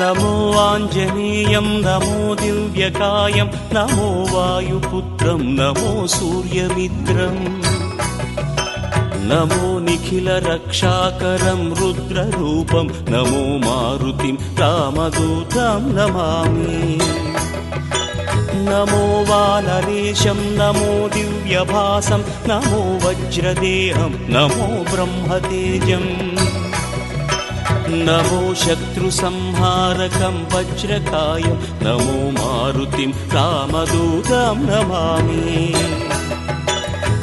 नमो आञ्जनेयं नमो दिव्यकायं नमो वायुपुत्रं नमो सूर्यमित्रम् नमो निखिलरक्षाकरं रुद्ररूपं नमो मारुतिं रामदूतं नमामि। नमो वानरेशं नमो दिव्यभासं नमो वज्रदेहं नमो ब्रह्मतेजम् नमो शत्रुसंहारकं वज्रकायं नमो मारुतिं रामदूतं नमामि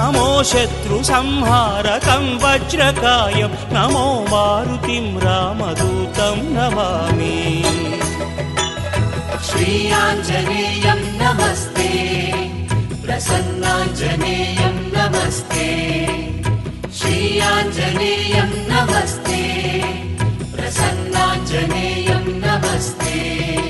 नमो शत्रुसंहारकं वज्रकायं नमो मारुतिं रामदूतं नमामि। श्रीयाञ्जनेयं नमस्ते प्रसन्नाञ्जनेयं नमस्ते। श्रीयाञ्जनेयं नमस्ते प्रसन्नाञ्जनेयं नमस्ते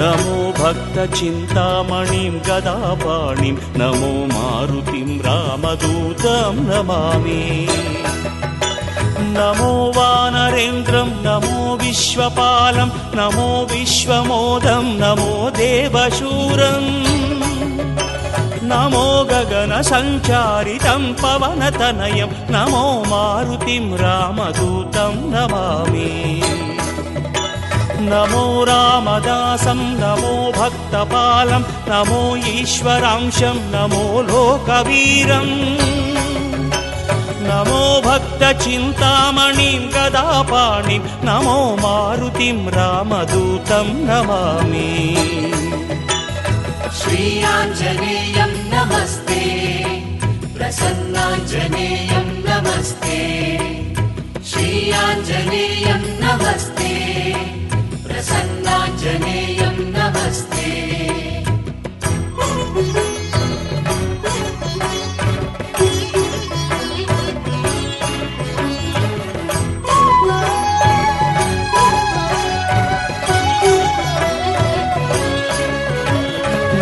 नमो भक्तचिन्तामणिं गदापाणिं नमो मारुतिं रामदूतं नमामि नमो वानरेन्द्रं नमो विश्वपालं नमो विश्वमोदं नमो देवशूरम् नमो गगनसञ्चारितं पवनतनयं नमो मारुतिं रामदूतं नमामि नमो रामदासं नमो भक्तपालं नमो ईश्वरांशं नमो लोकवीरम् नमो भक्तचिन्तामणिं गदापाणिं नमो मारुतिं रामदूतं नमामि। श्रीयाञ्जनेयं नमस्ते प्रसन्नाञ्जनेयं नमस्ते श्रीयाञ्जनेयं नमस्ते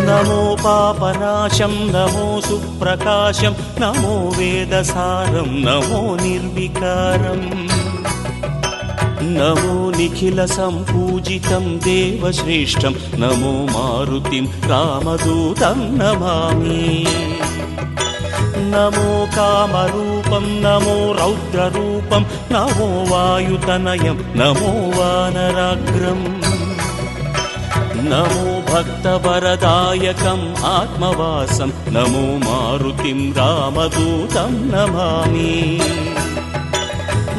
नमो पापनाशं नमो सुप्रकाशं नमो वेदसारं नमो निर्विकारम् नमो निखिलसम्पूजितं देवश्रेष्ठं नमो मारुतिं रामदूतं नमामि। नमो कामरूपं नमो रौद्ररूपं नमो वायुतनयं नमो वानराग्रम् नमो भक्तवरदायकम् आत्मवासं नमो मारुतिं रामदूतं नमामि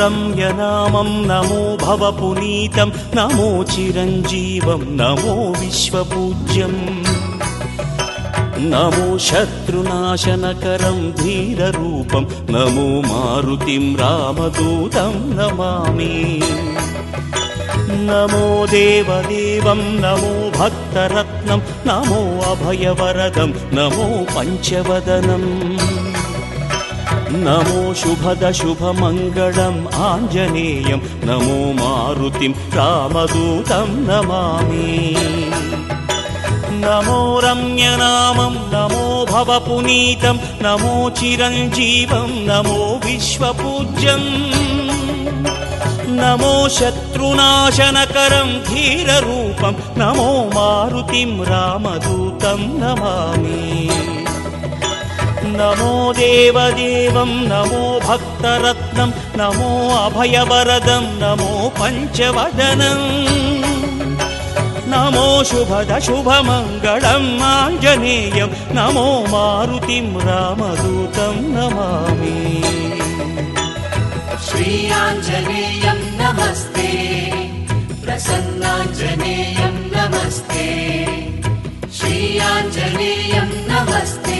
नमो भवपुनीतं नमो चिरञ्जीवं नमो विश्वपूज्यम् नमो शत्रुनाशनकरं धीररूपं नमो मारुतिं रामदूतं नमामि। नमो देवदेवं नमो भक्तरत्नं नमो अभयवरदं नमो पञ्चवदनम् नमो शुभदशुभमङ्गलम् आञ्जनेयं नमो मारुतिं रामदूतं नमामि नमो रम्यनामं नमो भवपुनीतं नमो चिरञ्जीवं नमो विश्वपूज्यम् नमो शत्रुनाशनकरं धीररूपं नमो मारुतिं रामदूतं नमामि नमो देवदेवं नमो भक्तरत्नं नमो अभयवरदं नमो पञ्चवदनम् नमो शुभदशुभमङ्गलम् आञ्जनेयं नमो मारुतिं रामदूतं नमामि। श्रीयाञ्जनेयं नमस्ते प्रसन्नाञ्जनेयं नमस्ते। श्रीयाञ्जनेयं नमस्ते